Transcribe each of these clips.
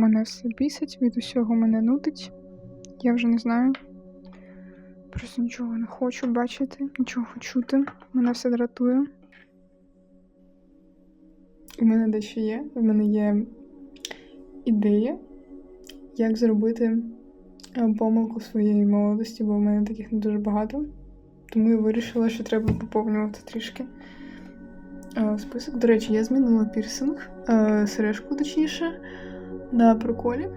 мене все бісить, від усього мене нудить. Я вже не знаю. Просто нічого не хочу бачити, нічого чути. Мене все дратує. У мене дещо є. У мене є ідея, як зробити е, помилку своєї молодості, бо в мене таких не дуже багато. Тому я вирішила, що треба поповнювати трішки е, список. До речі, я змінила пірсинг, е, сережку, точніше, на приколі.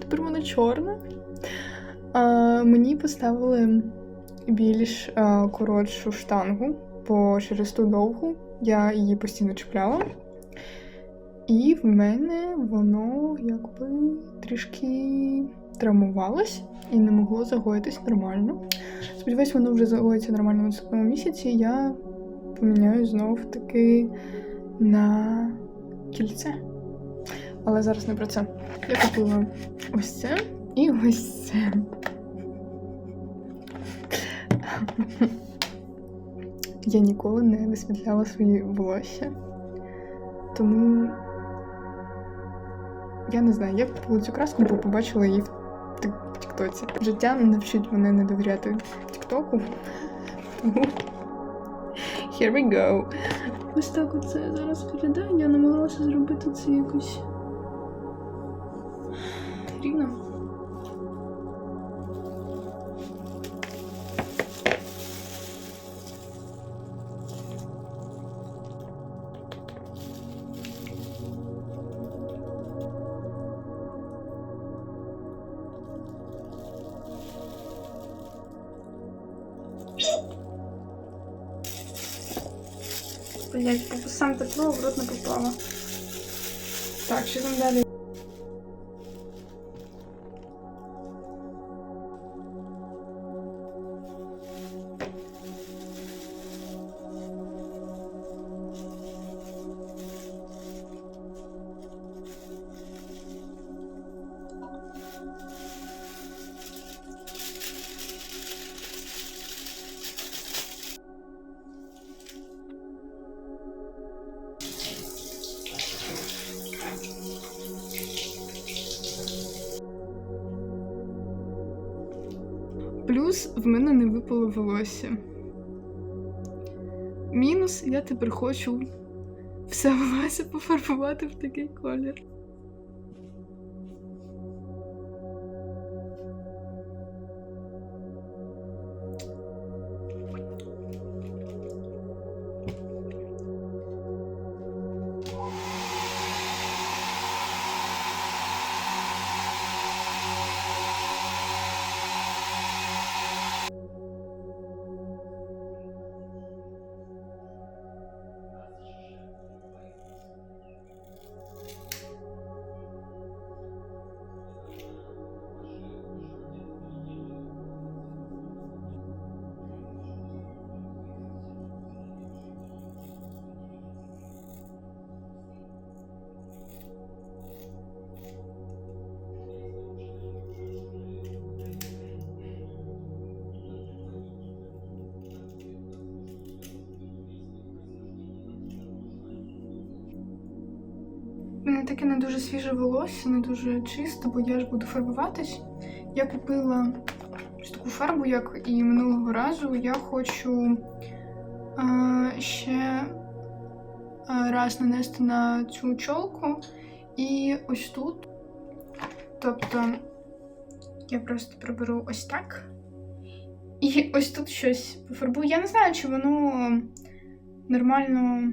Тепер вона чорна. Е, мені поставили більш е, коротшу штангу, бо через ту довгу я її постійно чіпляла. І в мене воно якби трішки травмувалось і не могло загоїтись нормально. Сподіваюсь, воно вже загоїться нормально в наступному місяці. Я поміняю знов таки на кільце. Але зараз не про це. Я купила ось це і ось це. Я ніколи не висвітляла свої волосся. Тому я не знаю, я купила цю краску, бо побачила її в Тіктоці. Життя навчить мене не довіряти Тіктоку. Тому here we go. Ось так оце зараз виглядає. Я намагалася зробити це якось рівно. Блять, сам тепло, в рот не попало. Так, що там далі? Плюс в мене не випало волосся. Мінус я тепер хочу все волосся пофарбувати в такий колір. Мене таке не дуже свіже волосся, не дуже чисто, бо я ж буду фарбуватись. Я купила ось таку фарбу, як і минулого разу. Я хочу е, ще е, раз нанести на цю чолку і ось тут. Тобто я просто приберу ось так. І ось тут щось пофарбую. Я не знаю, чи воно нормально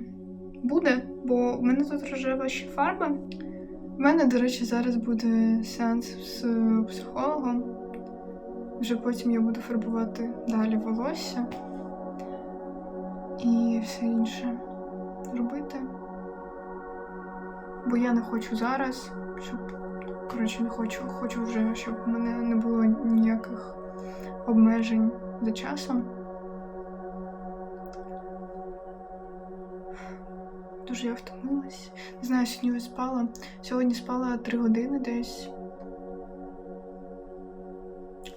буде, бо в мене тут рожева ще фарба. У мене, до речі, зараз буде сеанс з психологом. Вже потім я буду фарбувати далі волосся і все інше робити. Бо я не хочу зараз, щоб. Коротше, не хочу. Хочу вже, щоб в мене не було ніяких обмежень за часом. Дуже я втомилась. Не знаю, сьогодні я спала. Сьогодні спала три години десь.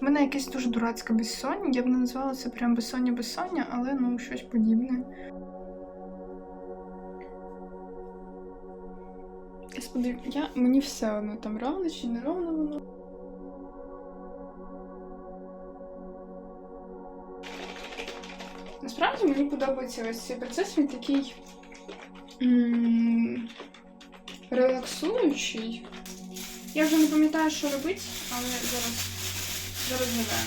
У мене якесь дуже дурацьке безсоння. Я б не назвала це прям безсоння-безсоння, але ну щось подібне. Я, мені все одно там ровно чи не ровно воно. Насправді мені подобається ось цей процес, він такий релаксуючий. Я вже не пам'ятаю, що робити, але зараз, зараз згадаю.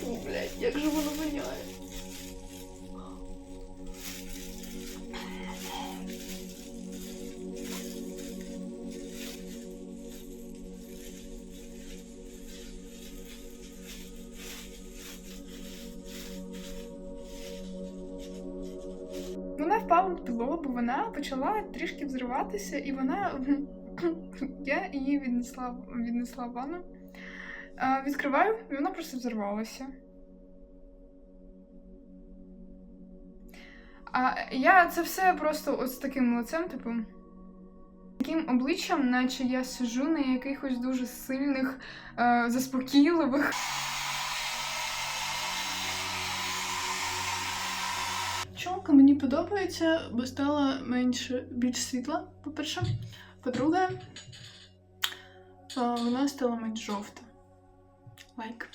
Фу, блядь, як же воно воняє. Впала на бо вона почала трішки взриватися, і вона. Я її віднесла, віднесла в ванну. Відкриваю, і вона просто взорвалася. А я це все просто ось таким лицем, типу. Таким обличчям, наче я сижу на якихось дуже сильних, е, заспокійливих. Чолка мені подобається, бо стала менше більш світла, по-перше. По-друге, е, вона стала менш жовта. Лайк.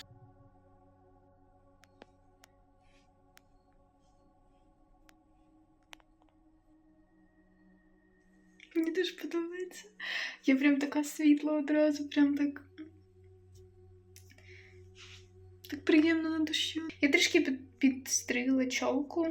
Мені дуже подобається. Я прям така світла одразу, прям так. Так приємно на душі. Я трішки під, підстригла чолку.